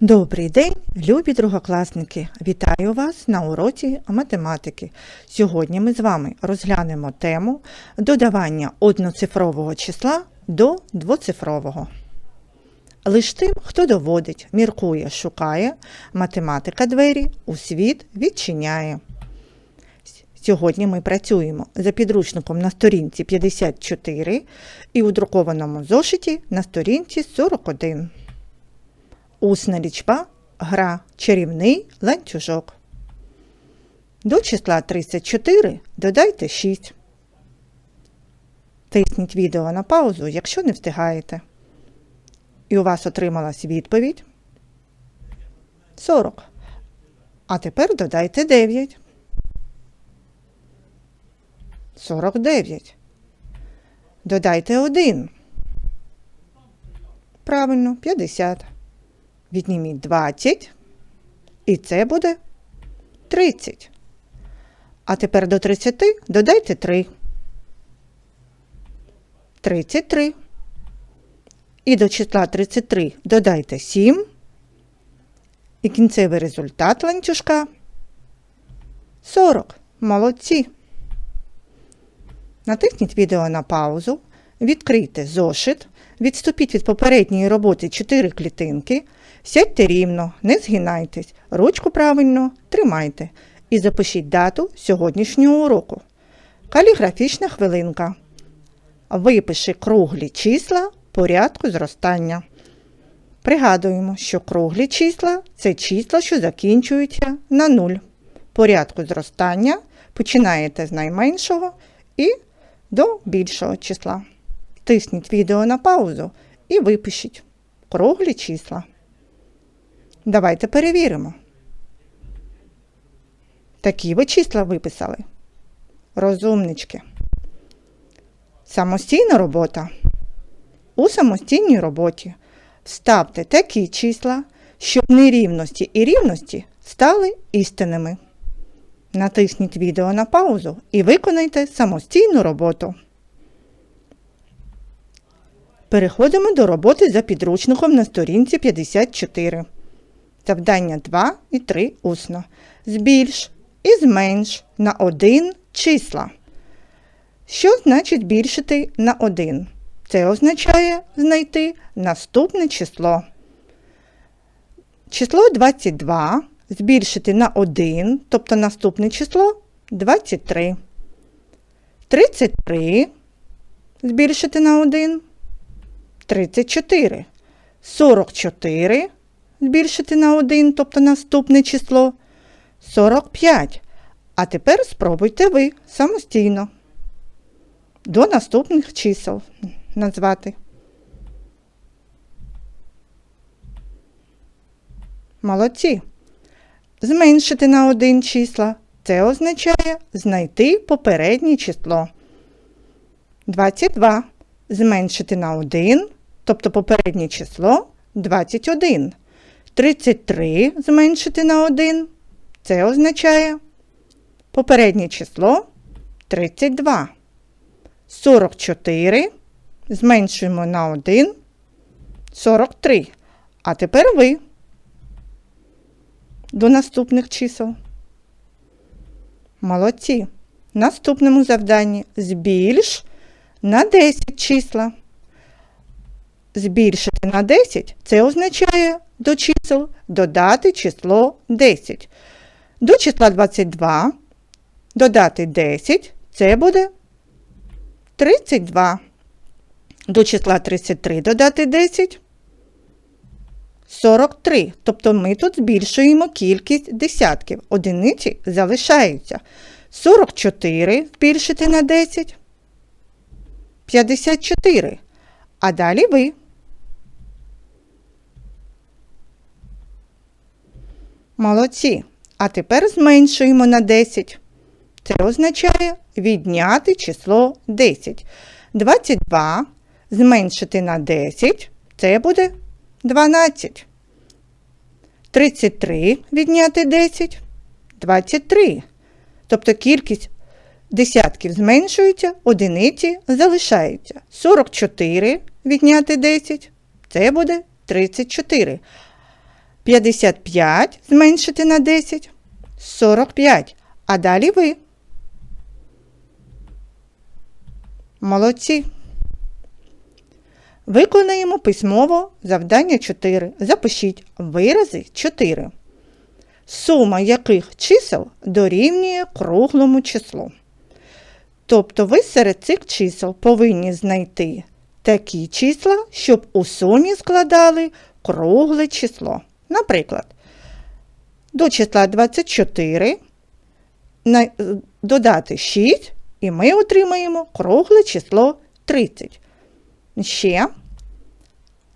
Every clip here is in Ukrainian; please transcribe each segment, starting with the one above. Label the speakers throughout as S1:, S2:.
S1: Добрий день, любі другокласники! Вітаю вас на уроці математики. Сьогодні ми з вами розглянемо тему додавання одноцифрового числа до двоцифрового. Лиш тим, хто доводить, міркує, шукає, математика двері у світ відчиняє. Сьогодні ми працюємо за підручником на сторінці 54 і у друкованому зошиті на сторінці 41. Усна лічба гра чарівний ланцюжок. До числа 34 додайте 6. Тисніть відео на паузу, якщо не встигаєте. І у вас отрималась відповідь 40. А тепер додайте 9. 49. Додайте 1. Правильно, 50. Відніміть 20. І це буде 30. А тепер до 30 додайте 3. 33. І до числа 33 додайте 7. І кінцевий результат ланцюжка 40. Молодці. Натисніть відео на паузу, відкрийте зошит, відступіть від попередньої роботи 4 клітинки, сядьте рівно, не згинайтесь, ручку правильно тримайте і запишіть дату сьогоднішнього уроку. Каліграфічна хвилинка. Випиши круглі числа порядку зростання. Пригадуємо, що круглі числа це числа, що закінчуються на 0. Порядку зростання починаєте з найменшого і до більшого числа. Тисніть відео на паузу і випишіть круглі числа. Давайте перевіримо. Такі ви числа виписали. Розумнички. Самостійна робота. У самостійній роботі вставте такі числа, щоб нерівності і рівності стали істинними. Натисніть відео на паузу і виконайте самостійну роботу. Переходимо до роботи за підручником на сторінці 54. Завдання 2 і 3 усно. Збільш і зменш на 1 числа. Що значить збільшити на 1? Це означає знайти наступне число. Число 22 збільшити на 1, тобто наступне число 23. 33 збільшити на 1. 34. 44 збільшити на 1, тобто наступне число 45. А тепер спробуйте ви самостійно до наступних чисел назвати. Молодці. Зменшити на 1 числа. Це означає знайти попереднє число. 22. Зменшити на 1, тобто попереднє число 21. 33 зменшити на 1. Це означає попереднє число 32. 44 зменшуємо на 1. 43. А тепер ви до наступних чисел. Молодці. В наступному завданні збільш на 10 числа. Збільшити на 10 це означає до чисел додати число 10. До числа 22 додати 10 це буде 32. До числа 33 додати 10 43. Тобто ми тут збільшуємо кількість десятків. Одиниці залишаються. 44 збільшити на 10. 54. А далі ви. Молодці. А тепер зменшуємо на 10. Це означає відняти число 10. 22 зменшити на 10. Це буде 12. 33 відняти 10. 23. Тобто кількість десятків зменшується, одиниці залишаються. 44 відняти 10. Це буде 34. 55 зменшити на 10 45. А далі ви. Молодці. Виконаємо письмово завдання 4. Запишіть вирази 4. Сума яких чисел дорівнює круглому числу. Тобто ви серед цих чисел повинні знайти такі числа, щоб у сумі складали кругле число. Наприклад, до числа 24 на- е, додати 6, і ми отримаємо кругле число 30. Ще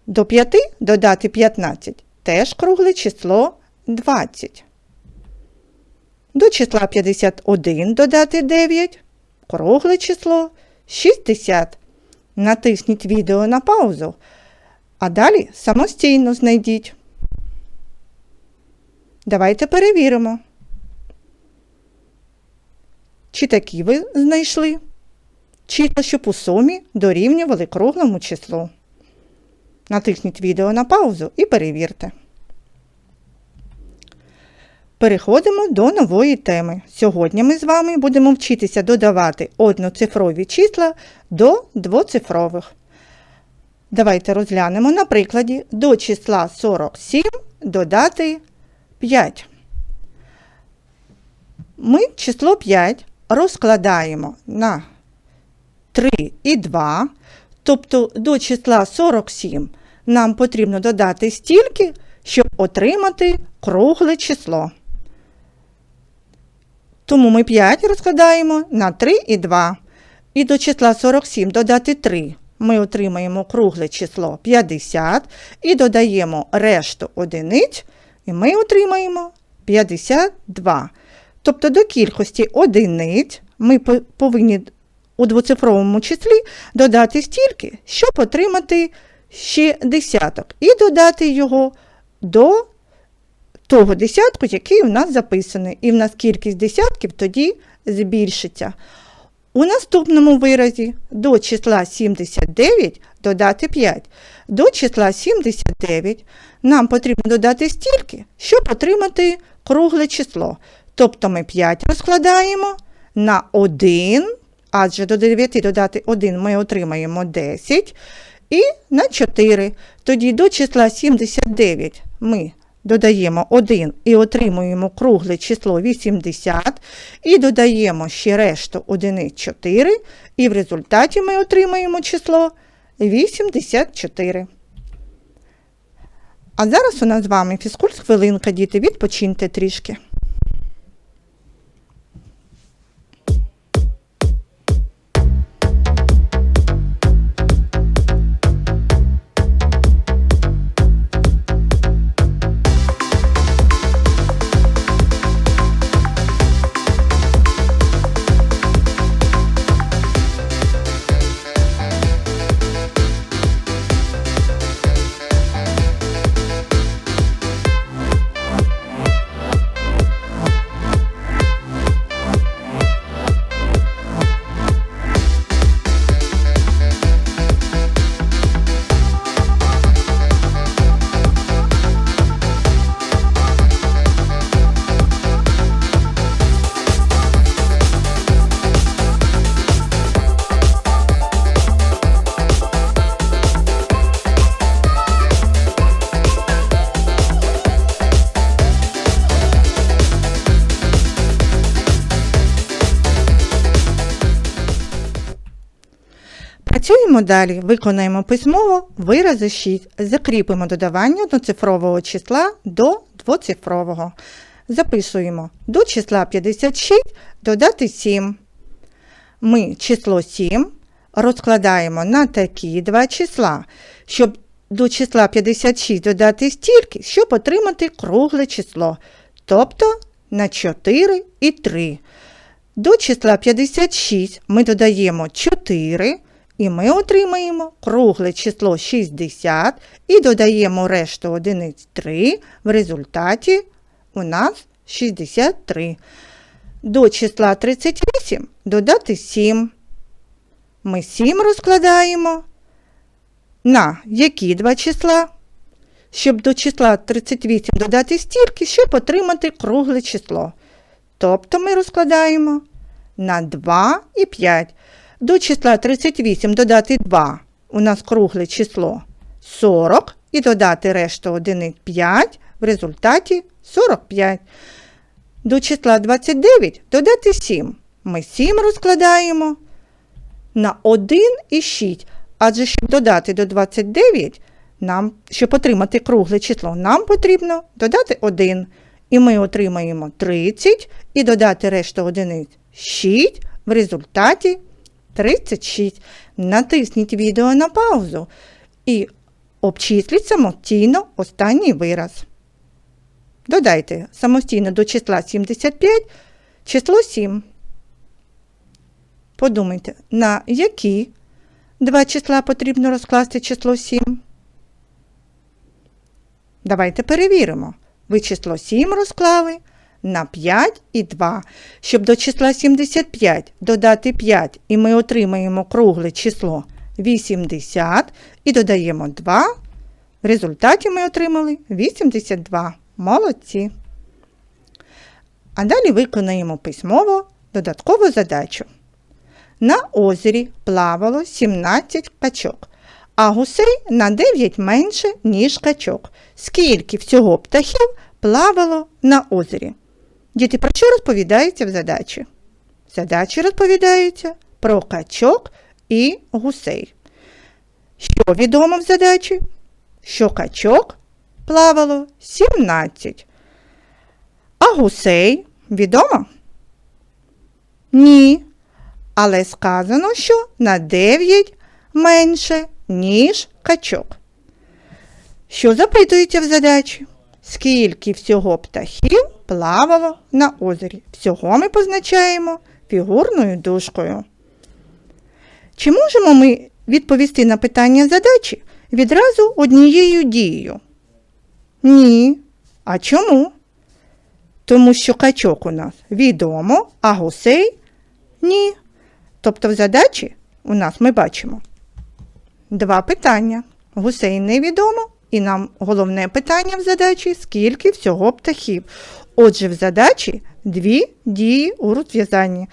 S1: до 5 додати 15, теж кругле число 20. До числа 51 додати 9, кругле число 60. Натисніть відео на паузу, а далі самостійно знайдіть. Давайте перевіримо. Чи такі ви знайшли? Числа, щоб у сумі дорівнювали круглому числу. Натисніть відео на паузу і перевірте. Переходимо до нової теми. Сьогодні ми з вами будемо вчитися додавати одноцифрові числа до двоцифрових. Давайте розглянемо на прикладі до числа 47 додати 5. Ми число 5 розкладаємо на 3 і 2, тобто до числа 47 нам потрібно додати стільки, щоб отримати кругле число. Тому ми 5 розкладаємо на 3 і 2. І до числа 47 додати 3. Ми отримаємо кругле число 50 і додаємо решту одиниць, і ми отримаємо 52. Тобто до кількості одиниць ми повинні у двоцифровому числі додати стільки, щоб отримати ще десяток, і додати його до того десятку, який у нас записаний. І в нас кількість десятків тоді збільшиться. У наступному виразі до числа 79 додати 5. До числа 79 нам потрібно додати стільки, щоб отримати кругле число. Тобто ми 5 розкладаємо на 1, адже до 9 додати 1 ми отримаємо 10, і на 4. Тоді до числа 79 ми додаємо 1 і отримуємо кругле число 80, і додаємо ще решту одиниць 4, і в результаті ми отримаємо число 84. А зараз у нас з вами фізкульт хвилинка, діти, відпочиньте трішки. Працюємо далі, виконаємо письмово вирази 6. Закріпимо додавання одноцифрового числа до двоцифрового. Записуємо до числа 56 додати 7. Ми число 7 розкладаємо на такі два числа, щоб до числа 56 додати стільки, щоб отримати кругле число, тобто на 4 і 3. До числа 56 ми додаємо 4, і ми отримаємо кругле число 60 і додаємо решту одиниць 3. В результаті у нас 63. До числа 38 додати 7. Ми 7 розкладаємо на які два числа? щоб до числа 38 додати стільки, щоб отримати кругле число. Тобто ми розкладаємо на 2 і 5. До числа 38 додати 2 у нас кругле число 40 і додати решту одиниць 5, в результаті 45. До числа 29 додати 7. Ми 7 розкладаємо на 1 і 6. Адже щоб додати до 29, нам, щоб отримати кругле число, нам потрібно додати 1. І ми отримаємо 30 і додати решту одиниць 6, в результаті 36. Натисніть відео на паузу і обчисліть самостійно останній вираз. Додайте самостійно до числа 75 число 7. Подумайте, на які два числа потрібно розкласти число 7? Давайте перевіримо. Ви число 7 розклали на 5 і 2. Щоб до числа 75 додати 5, і ми отримаємо кругле число 80 і додаємо 2. В результаті ми отримали 82. Молодці. А далі виконаємо письмово додаткову задачу. На озері плавало 17 качок, а гусей на 9 менше, ніж качок. Скільки всього птахів плавало на озері? Діти, про що розповідається в задачі? В задачі розповідаються про качок і гусей. Що відомо в задачі? Що качок плавало 17. А гусей відомо? Ні. Але сказано, що на 9 менше, ніж качок. Що запитується в задачі? Скільки всього птахів плавало на озері? Всього ми позначаємо фігурною дужкою. Чи можемо ми відповісти на питання задачі відразу однією дією? Ні. А чому? Тому що качок у нас відомо, а гусей ні. Тобто в задачі у нас ми бачимо два питання. Гусей невідомо, і нам головне питання в задачі скільки всього птахів. Отже, в задачі дві дії у розв'язанні.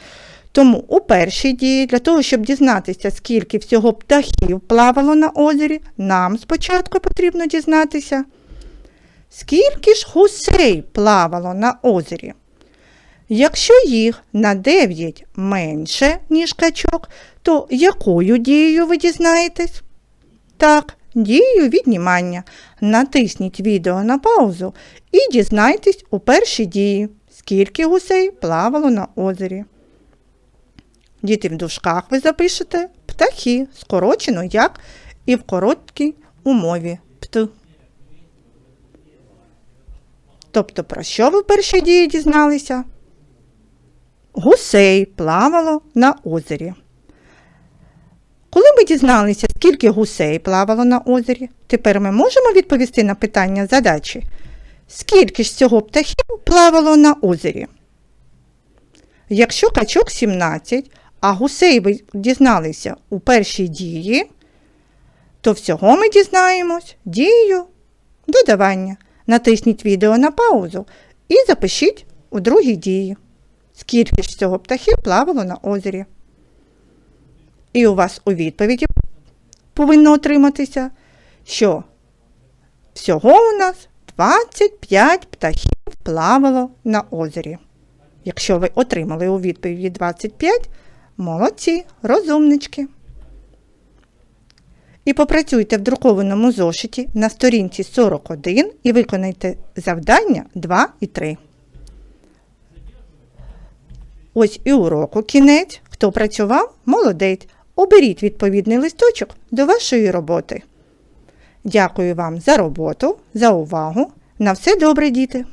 S1: Тому у першій дії, для того, щоб дізнатися, скільки всього птахів плавало на озері, нам спочатку потрібно дізнатися, скільки ж гусей плавало на озері. Якщо їх на 9 менше, ніж качок, то якою дією ви дізнаєтесь? Так, дією віднімання. Натисніть відео на паузу і дізнайтесь у першій дії, скільки гусей плавало на озері. Діти в дужках ви запишете птахи, скорочено як і в короткій умові пт. Тобто, про що ви в першій дії дізналися? Гусей плавало на озері. Коли ми дізналися, скільки гусей плавало на озері, тепер ми можемо відповісти на питання задачі, скільки ж цього птахів плавало на озері? Якщо качок 17, а гусей ви дізналися у першій дії, то всього ми дізнаємось дією додавання. Натисніть відео на паузу і запишіть у другій дії, скільки ж цього птахів плавало на озері. І у вас у відповіді повинно отриматися, що всього у нас 25 птахів плавало на озері. Якщо ви отримали у відповіді 25, молодці, розумнички. І попрацюйте в друкованому зошиті на сторінці 41 і виконайте завдання 2 і 3. Ось і уроку кінець. Хто працював, молодець. Оберіть відповідний листочок до вашої роботи. Дякую вам за роботу, за увагу. На все добре, діти!